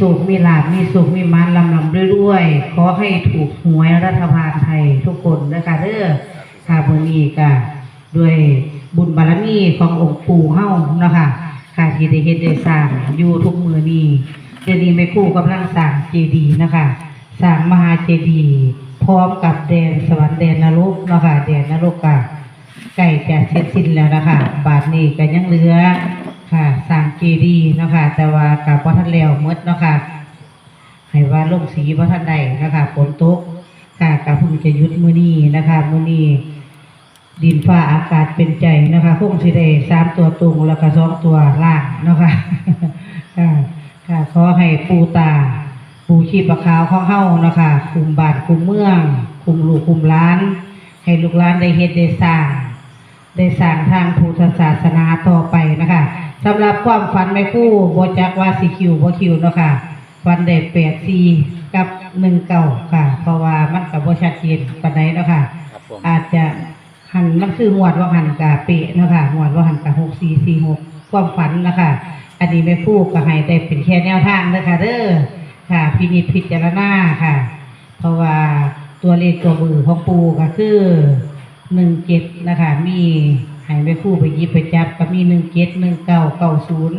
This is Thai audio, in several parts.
สุขมีลาบมีสุขมีมันลำลำด้วยๆ ขอให้ถูกหวยรัฐบาลไทยทุกคนนะคะเด้อค่ะเบอร์นี้ก็ด้วยบุญบารมีขององค์ปู่เฮ้าเนาะคะค่ะที่ได้เฮ็ดได้สร้างอยู่ทุกมือนี้เจดีย์แม่คู่กำลังสร้างเจดีย์นะคะสร้างมหาเจดีย์พร้อมกับแดนสวรรค์แดนนรกเนาะค่ะแดนนรกก็ใกล้จะเสร็จสิ้นแล้วนะคะบาทนี้ก็ยังเหลือ ค่ะสร้างเจดีย์เนาะคะแต่ว่ากับพ่ทันแล้วหมดเนาะค่ะให้ว่าลงสีพ่ทันใดนะคะฝนตกค่ะกับพิ่งจะยุดมือนี้นะคะมือนี้ดินฟ้าอากาศเป็นใจนะคะคงสิได้สามตัวตรงแล้วก็สองตัวล่างเนาะค่ะค่ะค่ะขอให้ปูตาปูชีพขาวของเฮาเนาะคะคุมบานคุมเมือง คุมลูกคุมหล้าน ให้ลูกหลานได้เฮ็ดได้สร้าง ได้สร้างทางพุทธศาสนาต่อไปนะคะ สำหรับความฝันแม่ครู่บ่จักว่าสิคิวบ่คิวเนาะค่ะฝันได้8 4กับ1เก้าค่ะ เพราะว่ามันก็บ่ชัดเจนปานใดเนาะค่ะ ครับผมอาจจะหันมันคือหวดว่าหันกะเปะเนาะค่ะหวดว่าหันกะ6 4 4 6ความฝันนะคะอันนี้แม่ครู่ก็ให้ได้เป็นแค่แนวทางเด้อค่ะเด้อค่ะ พินิจพิจารณาค่ะ เพราะว่าตัวเลขตัวมือของปูก็คือหนึ่งเจ็ดนะคะมี ให้ไปคู่ไปหยิบไปจับก็มีหนึ่งเจ็ดหนึ่งเก้าเก้าศูนย์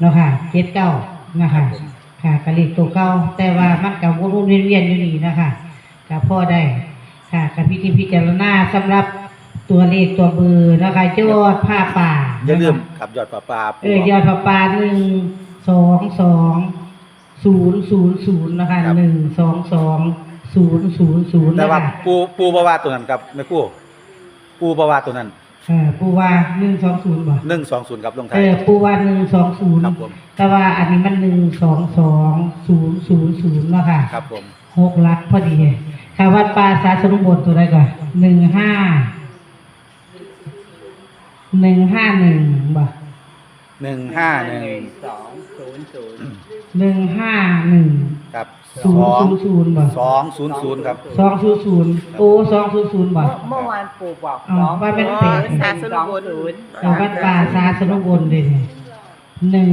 เนาะค่ะเจ็ดเก้านะคะค่ะกะเลขตัวเก้าแต่ว่ามันกับวนๆเวียนๆอยู่นี่นะคะกับพ่อได้ค่ะกับพิธีพิจารณาสำหรับตัวเลขตัวเบอร์นะคะยอดผ้าป่าอย่าลืมขับยอดปลาปลาเออยอดผ้าป่าหนึ่งสองสองศูนย์ศูนย์ศูนย์นะคะหนึ่งสองสองศูนย์ศูนย์ศูนย์แต่นะว่าคะปูปูบาวาตัวนั้นครับแม่ครู่ปูบาวาตัวนั้น เออปูว่าหนึ่งสองศูนย์บ่หนึ่งสองศูนย์ครับลงไทเอยอปูว่าหนึ่งสองศูนย์ครับผมแต่ว่าอันนี้มันหนึ่งสองสองศูนย์ศูนย์ศูนย์เนาะค่ะครับผมหกลักพอดีค่ะวัดป่าสาสนุบนตัวใดก่อนหนึ่งห้าหนึ่งห้าหนึ่งบ่หนึ่งห้าหนึ่งสองศูนย์ศูนย์หนึ่งห้าหนึ่งครับศู สนย์องศูนย์ศูนย์บ่สองศูนย์ศูนย์ครับสองศูนย์ศูนย์โอ้สองศูนย์ศูนย์บ่ เมื่อเมื่อวานปู่บอกอ๋อสองว่าเป็นศูเป็ดย์สามศูนย์ศูนย์แต่วัดป่าสาสนุบนเลยหนึ่ง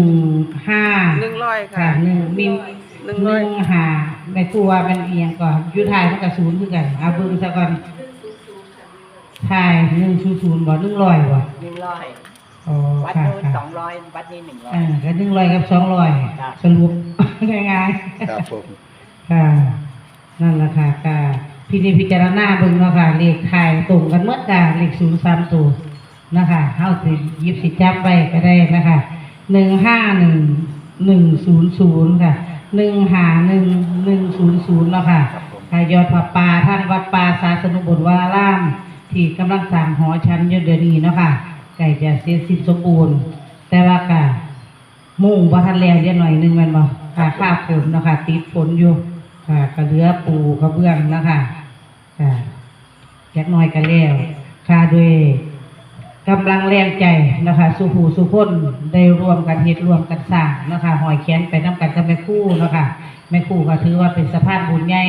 ห้าหนึ่งร้อยค่ะค่ะหนึ่งมีหนึ่งหร้อยนึ่งหาในครัวมันเอียงก่อนอยุทายมันกับศูนย์คือกันเอาเบิ่งซะก่อนทายหนึ่งศูนย์ศูนย์บ่หนึ่งร้อยบ่หนึ่งร้อยอ๋อวัดค่ะนู้นค่ะสองร้อยวัดนี้หนึ่งร้อย อ่าก็หนึ่งร้อยกับสองร้อยครับ สรุปง่ายครับผมๆ ค่ะนั่นแหละค่ะค่ะพินิจพิจารณาเบิ่งเนาะค่ะเลขทยตรงกันหมดจ้ะเลขศูนย์สามตัวนะคะเฮาสิยิบสิจับไว้ก็ได้นะคะหนึ่งห้าหนึ่งหนึ่งศูนย์ศูนย์ค่ะหนึ่งหาหนึ่งหนึ่งศูนย์ศูนย์เนาะค่ะค่ะยอดผาปาท่านวัดปาสาสนุบุตรวาราม ที่กำลังสร้างหอชั้นยู่เดี๋ยวนี้เนาะค่ะใกล้จะเสร็จสิ้นสมบูรณ์ แต่ว่าก็มุ่งว่าทันแล้วเดี๋ยวหน่อยหนึงมันบ่ค่ะข้าฝนเนาะค่ะติดฝนอยู่ ค่ะก็เลือปูกระเบื้องนะค่ะค่ะยักน้อยกันแล้วค่ะด้วยกำลังแรงใจนะคะสุภูสุพนได้รวมกันเฮ็ดรวมกันสร้างนะคะหอยแขนไปน้ำกันกับแม่คู่นะค่ะแม่คู่ก็ถือว่าเป็นสะพานบุญใหญ่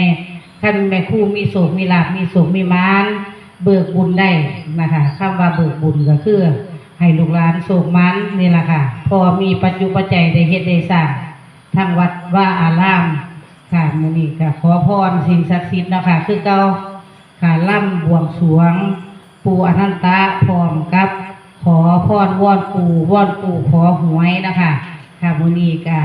ท่านแม่คู่มีโศกมีลาภมีโศกมีมานเบิกบุญได้นะคะคำว่าเบิกบุญก็คือ ให้ลูกหลานโศกมันนี่แหละค่ะ พอมีปัจจุปัจจัยได้เฮ็ดได้สร้างทางวัดว่าอาราม ค่ะมือนี้ก็ขอพรสิ่งศักดิ์สิทธิ์นะคะคือเก่าค่ะล่ำบวงสรวง ปู่อนันตะพร้อมกับ ขอพรวอนปู่วอนปู่ขอหวยนะคะค่ะมือนี้ก็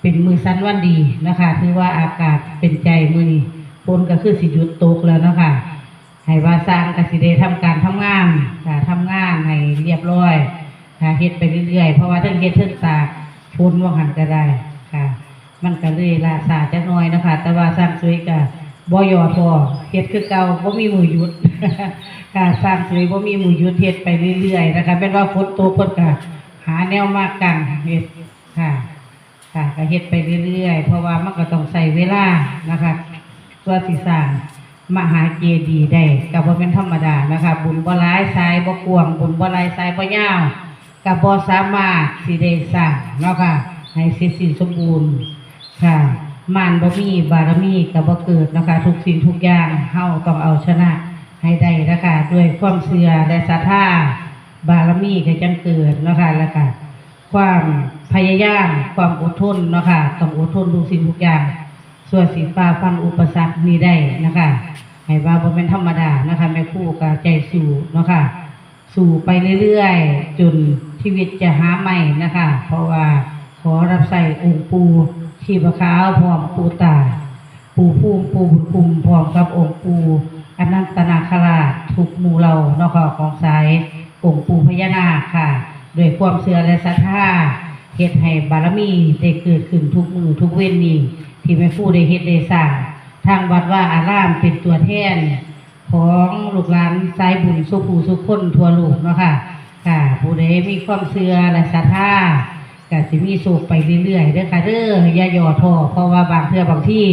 เป็นมือสันวันดีนะคะถือว่าอากาศเป็นใจมือนี้ฝนก็คือสิหยุดตกแล้วนะคะให้ว่าสร้างกสิได้ทำการทำงานค่ะทำงานให้เรียบร้อยค่ะเฮ็ดไปเรื่อยๆเพราะว่าทั้งเฮ็ดทั้งตากฝนว่าหันก็ได้ค่ะ มันก็เลยลาสาจักหน่อยนะคะ แต่ว่าสร้างสวยก็บ่ยอพอเฮ็ดคือเก่าบ่มีมือหยุดค่ะสร้างสวยบ่มีมือหยุดเฮ็ดไปเรื่อยๆนะคะเป็นว่าฝนตกเพิ่นก็หาแนวมากกันเฮ็ดค่ะ ค่ะก็เฮ็ดไปเรื่อยๆ เพราะว่ามันก็ต้องใช้เวลานะคะตัวสิสร้างมหาเจดีย์ได้ก็บ่เป็นธรรมดานะคะ บุญบ่หลายสายบ่กวง บุญบ่หลายสายบ่ยาวก็บ่สามารถสิได้สร้างเนาะค่ะให้เสร็จสิ้นสมบูรณ์ ค่ะมารบ่มีบารมีก็บ่เกิดนะคะ ทุกสิ่งทุกอย่างเฮาต้องเอาชนะให้ได้นะคะด้วยความเชื่อและศรัทธาบารมีก็จังเกิดนะคะแล้วก็ความพยายามความอดทนนะคะต้องอดทนทุกสิ่งทุกอย่างส่วนสีฟ้าฟันอุปสรรคนี้ได้นะคะให้ว่าบ่เป็นธรรมดานะคะแม่คู่ก็ใจสู้เนะคะสู่ไปเรื่อยๆจนชีวิตจะหาใหม่นะคะ เพราะว่าขอรับใส่องค์ปู ชีพขาวพร้อมปูตา ปูภูมิปูบุญคุมพร้อมกับองค์ปูอนันตนาคราชทุกหมู่เราเนาะค่ะของสายองค์ปูพญานาคค่ะด้วยความเชื่อและศรัทธาเฮ็ดให้บารมีได้เกิดขึ้นทุกมือทุกเว้นนี้ที่แม่ผู้ได้เฮ็ดได้สร้างทางวัดว่าอารามเป็นตัวแทนของลูกหลานสายบุญสุขูสุขคนทั่วโลกเนาะค่ะค่ะผู้ใดมีความเชื่อและศรัทธา ก็สิมีสุขไปเรื่อยๆเด้อค่ะเด้ออย่าย่อท้อเพราะว่าบางเทื่อบางที่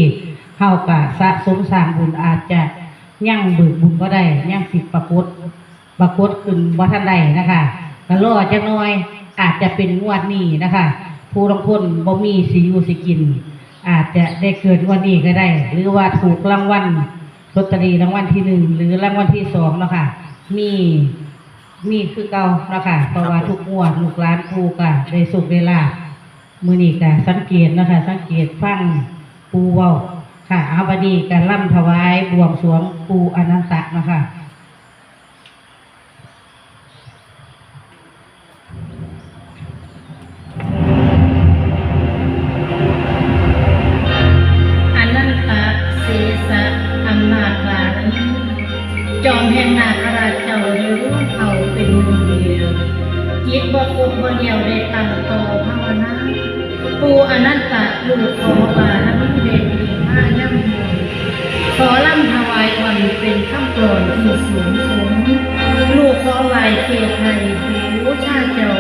เฮาก็สะสมสร้างบุญอาจจะยั่งเบิกบุญบ่ได้ยั่งสิบปรากฏปรากฏขึ้นบ่ทันใดนะคะก็รอจักน่อยอาจจะเป็นงวดนี้นะคะ ผู้ลางคนบ่มีสิอยู่สิกิน อาจจะได้เกิดงวันนี้ก็ได้ หรือว่าถูกรางวัลลอตเตอรี่รางวัลที่หนึ่งหรือรางวัลที่สองเนาะค่ะมี มีคือเก่าเนาะค่ะเพราะว่าทุกงวดลูกหลานปูกะได้สุขได้ลาบมือนี้กะสังเกตเนาะคะ สังเกตฟังปูเว้าค่ะเอาบดนีการล่ำถวายบวงสรวงปูอนันตะเนาะคะอนันตศีสะอำนาจบารมีจอมแห่งนาคราชเจ้า นันตะลูกขอบารมีเตมีห้าย่ำมูขอล่ำถวายวันเป็นคำกรอนที่สูงสงลูกขอไหวเทศให้ผู้ชาเจ้า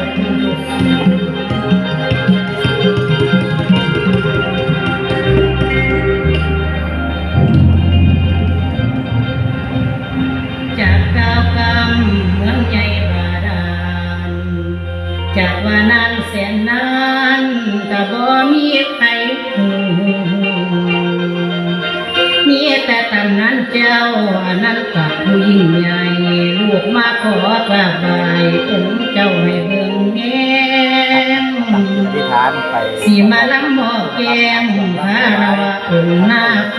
านไปสีมาลำหมอกแก้มพระนวะองค์นาโค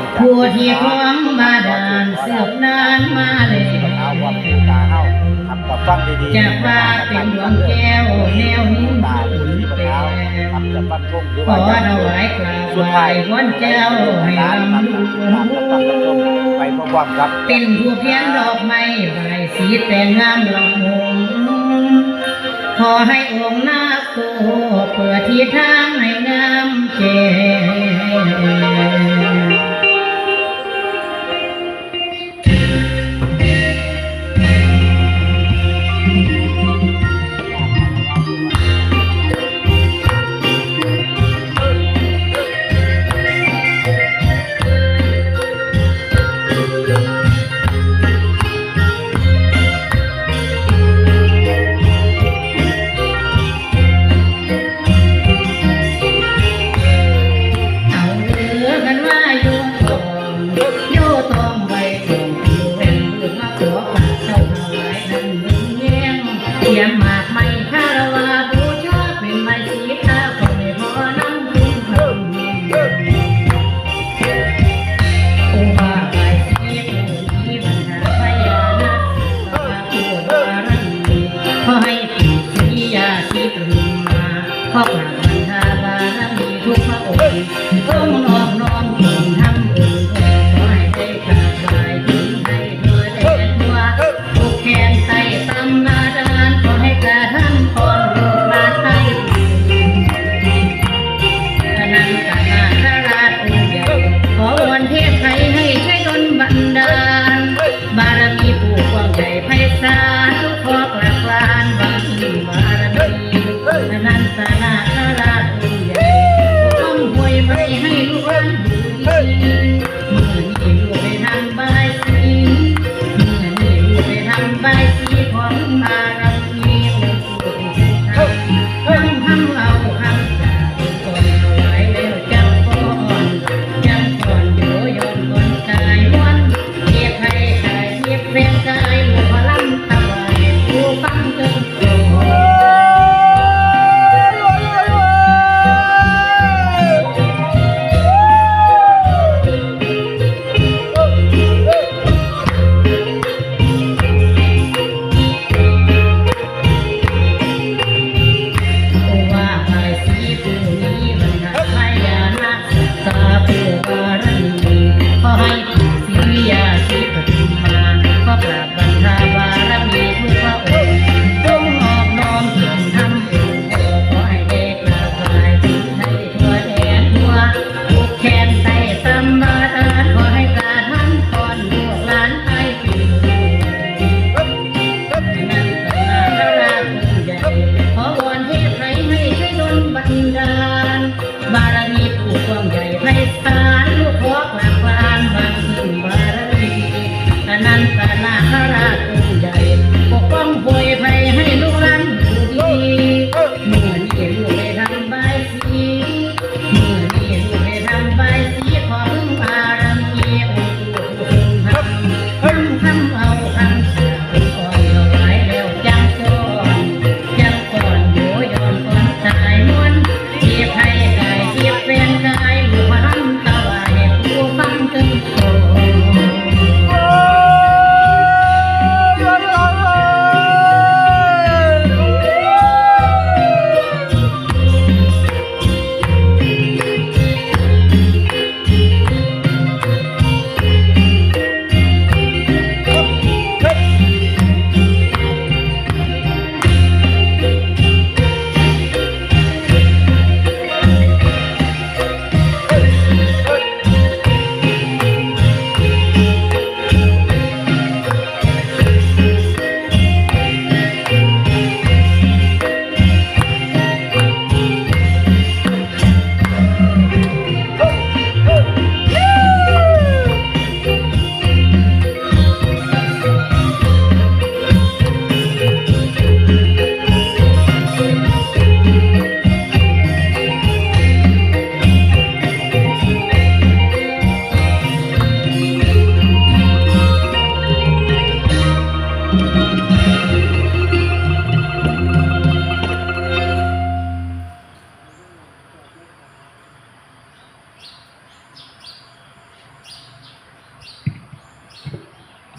กผู้ที่คล้องบาดาลเสืบนานมาแล้ที่เอาความวเมตตาเฮาครับกับฟังดีๆจากว่าเป็นดวงแก้วแนวนิ้วตาอุ่นที่แปเท้าลครับจะปั้นทุ่งหรือขว่าอถวายกราบไหว้วันเจ้าให้ลำลูไปพร้อมๆครับเป็นผู้เพียงดอกไม้ใบสีแต่งงามละมุงขอให้องค์หน้า คโคเปิดที่ทางให้งามแก่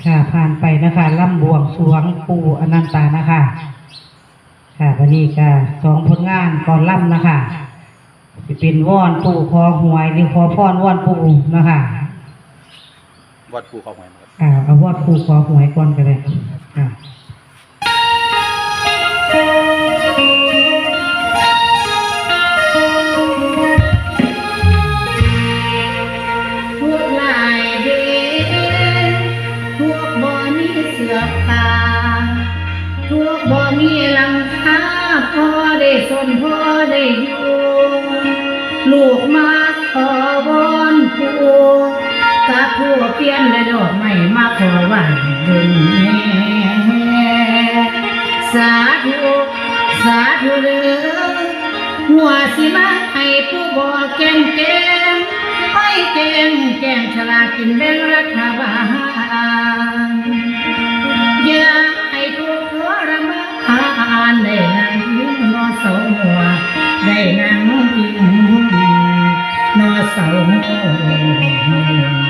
ค่ะผ่านไปนะคะล่ำบวงสรวงปู่อนันตานะคะ ค่ะวันนี้ก็สองผลงานก่อนล่ำนะคะจะเป็นว่อนปู่คอหวยหรือขอพรว่อนปู่นะคะวัดปูเข้าหอยนะครับ อ่าเอาว่อนปู่ขอหวยก่อนกันเลย สาธุเด้อหัวสิมาให้ผู้บ่แกงแกงให้แกงแกงฉลากินแบ่งรัฐบาลอย่าให้ทุกข์ทรมานได้นั่งยิ้มนอเสาหัวได้นั่งยิ้มนอเสาหัว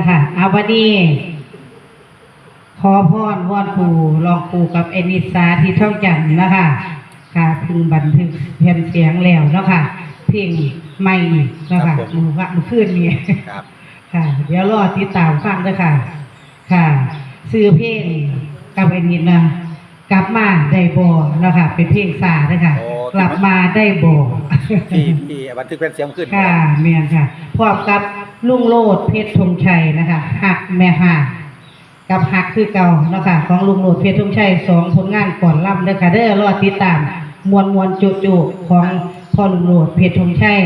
นะคะอาวันนี้ขอพรวอนปู่ลองปู่กับเอนิสาที่ช่องจันทร์นะคะค่ะเพึงบันทึกเพียนเสียงแล้วเนาะค่ะเพลงใหม่อีกเนาะค่ะมือว่ามือขึ้นนี่ครับค่ะ เดี๋ยวรอติดตามฟังด้วยค่ะ ค่ะ ซื้อเพลงกับไอ้นิดนะกลับมาได้บ่เนาะค่ะเป็นเพลงสาด้วยค่ะกลับมาได้บ่ที่ที่บันทึกเป็นเสียงขึ้นค่ะเมียนค่ะพร้อมกับ ลุงโลดเพชรธงชัยนะคะหักแม่หักกับหักคือเก่าเนาะคะของลุงโลดเพชรธงชัยสองผลงานก่อนล่ำเด้อค่ะเด้อรอติดตามมวลมวลจุจุของพ่อลุงโลดเพชรธงชัย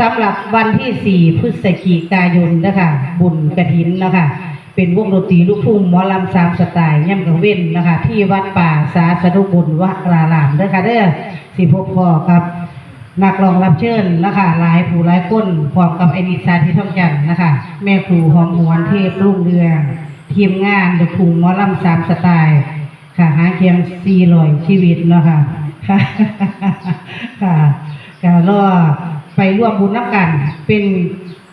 สำหรับวันที่สี่พฤศจิกายนนะคะบุญกระถินเนาะคะเป็นวงดนตรีลูกทุ่งหมอลำสามสไตล์ย่ำกังเว้นนะคะ ที่วัดป่าสาสนุบุญวรารามเด้อค่ะเด้อสิพบพ่อครับ นักรองรับเชิญนะคะหลายผู้หลายคนพร้อมกับไอนิสาที่ท่องจันนะคะ แม่ครูหอมหวนเทพรุ่งเรืองทีมงานเดอะครูหมอลำสามสไตล์ค่ะหาเคียงซีลอยชีวิตเนาะค่ะค่ะค่ะก็รอไปร่วมบุญนับกัน เป็น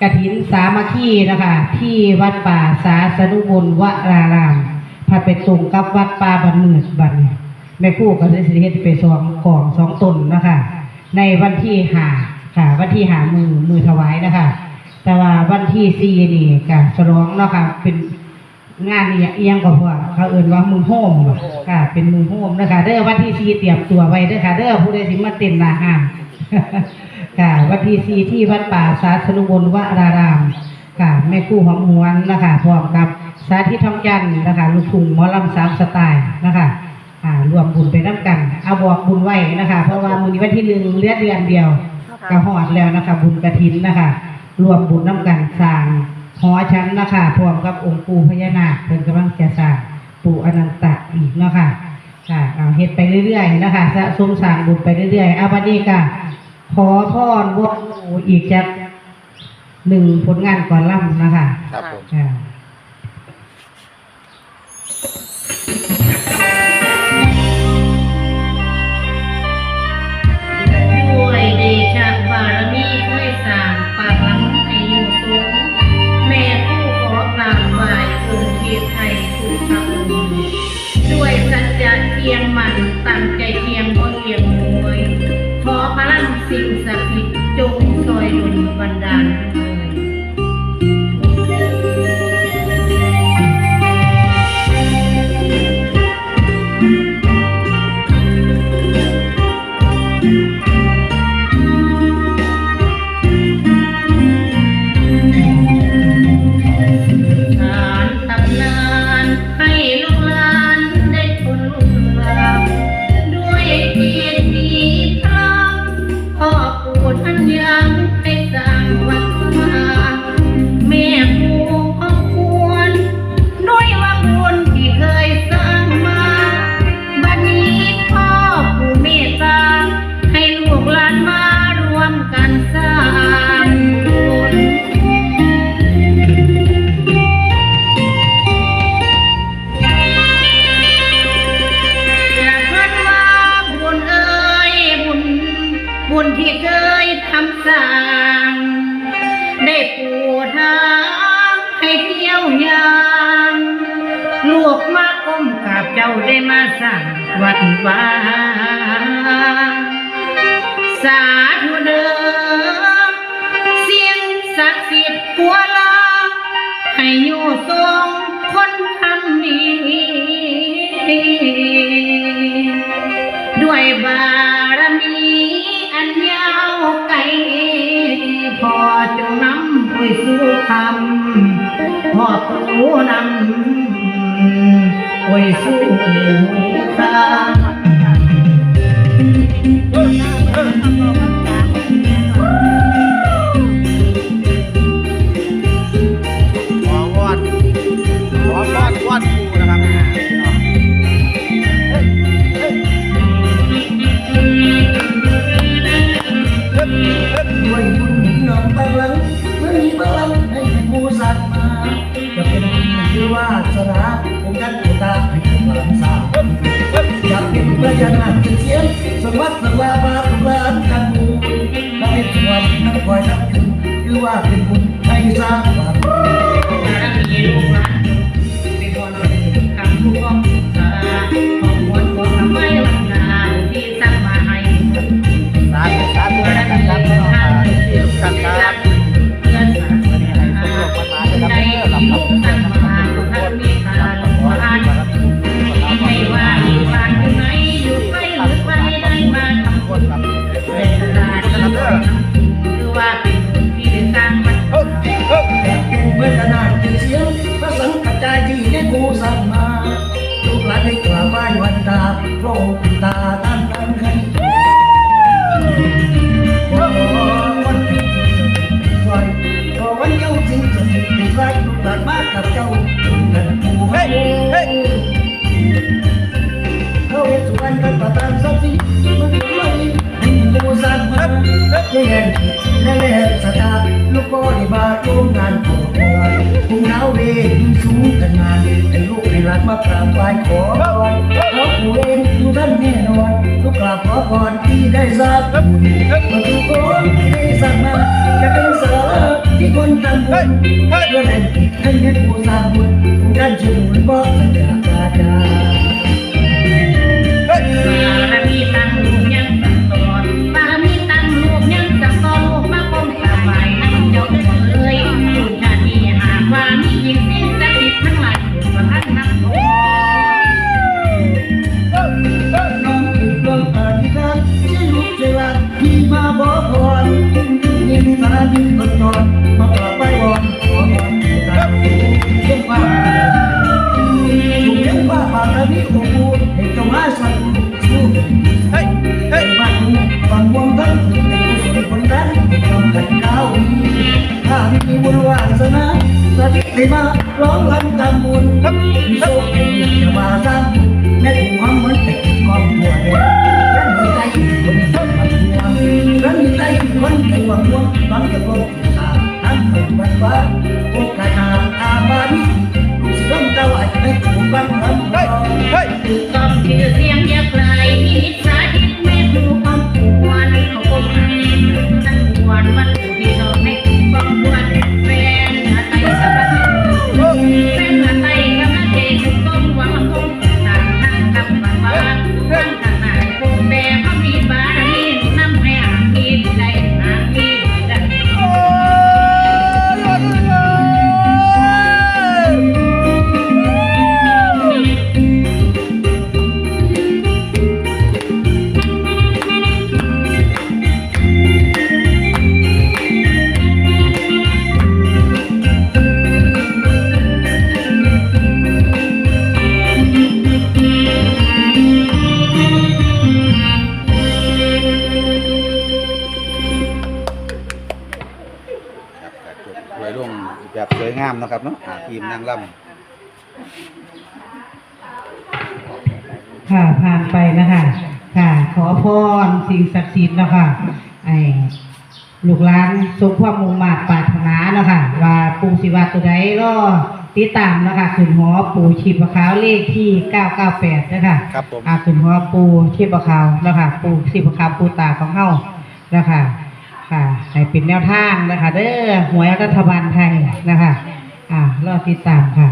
กฐินสามัคคีนะคะ ที่วัดป่าสาสนุบุญวรารามพัดไปตรงกับวัดป่าบันเนืดบันแม่ครู่ก็ได้สิเฮ็ดไปสองของสองตนนะคะ ในวันที่หาค่ะ วันที่หามือมือถวายนะคะ แต่ว่าวันที่สี่นี่ก็ฉลองเนาะค่ะ เป็นงานนี่เอียงก็พอเขาเอื่นว่ามือโฮมค่ะ เป็นมือโฮมนะคะเด้อวันที่สี่เตรียมตัวไว้เด้อค่ะเด้อผู้ใดสิมาเต็มหน้าห้างค่ะวันที่สี่ที่วัดป่าสาธนุบลวราราม ค่ะแม่กู้หอมหวนนะคะพร้อมกับสาธิตทองจันนะคะลูกทุ่งหมอลำสามสไตล์นะคะ อ่ารวมบุญไปน้ำกัน เอาบอกบุญไว้นะคะ เพราะว่ามือนี้วันที่หนึ่งเหลือเดือนเดียวก็หอดแล้วนะคะ บุญกระถินนะคะ รวมบุญน้ำกันสร้างหอชั้นนะคะพร้อมกับองค์ปู่พญานาคเป็นกำลังจะสร้างปู่อนันตะอีกเนาะค่ะค่ะเอาเฮ็ดไปเรื่อยๆนะคะสะสมสร้างบุญไปเรื่อยๆเอาวันนี้ก็ขอพรวงปู่อีกจากหนึ่งผลงานก่อนล่ำนะคะ ครับผม ค่ะ กมาอมกับเจ้าได้มาสร้างวัดวาสาธุเด้อเสียงศักดิ์สิทธิ์หัวลาให้อยู่ทรงคนทำดีด้วยบารมีอันยาวไกลพอจงนำไปสู่คำพอผู้นำ ไปสู่คำ ตาให้กำลังสาวอยากกินป็นพญานาคเป็นเสียงสวัสดิ์สวาบาทุกลานกันมูและเป็นสวรรค์นักคอยนับถือคือว่าเป็นบุญให้สร้างความ เสียงพระสังฆจายที่ได้กูสั่งมาลูกหลานได้กลับไหว้วันตาโลกตาท่านท่านให้ขอวันที่สวยขอวันเจ้าจริงจะมีใครลูกหลานมากับเจ้าเป็นกูให้เขาเห็นสุวรรณกันประทานสักทีมันไม่ให้กูสั่งมาแย่แน่น่สตาลูกก็ได้มาร่วมงาน ขอพรภูมิหนาวเวทีสูงกันงานให้ลูกไอ้หลานมากราบไหว้ขอพรเราผู้เองอยู่ท่านแน่นอนลูกกราบขอพรที่ได้ทราบบุญมาทุกคนที่ได้สั่งมาจะเป็นเสาที่คนทำบุญเพื่อแรงให้เห็นผู้สร้างบุญผู้กันชื่อบุญบอกสัญญาจาจ บางจะลงตาทั้งเป็นวันฟ้าโอกาสอาอาบานิลูกศิษย์เจ้าอาจจะไม่ถูกบังคับถูกต้องชื่อเสียงเยอะไกลมีนิสาทิตแม่ถูกความปวนเขาคงหาทั้งมวลมันอยู่ที่เราให้ควา สวยงามเนาะครับเนาะอ่าทีมนางล่ค่ะผ่านไปนะคะค่ะ ขอพรสิ่งศักดิ์สิทธิ์เนาะคะไอ้ลูกหลานสมความมุ่งมา่ปรารถนาเนาะคะว่าปู่สิว่าตัวใดก็ติดตามเนาะคะขึ้นหอปู่ชีพขาวเลขที่ 998 นะคะำครับผมอาขึ้นหอปูชีพขาวนะคะปูชีพขาวปูตาของเฮานะคะค่ะให้เป็นแนวทางนะคะเด้อหวยรัฐบาลไทยนะคะ อะ รอติดตามค่ะ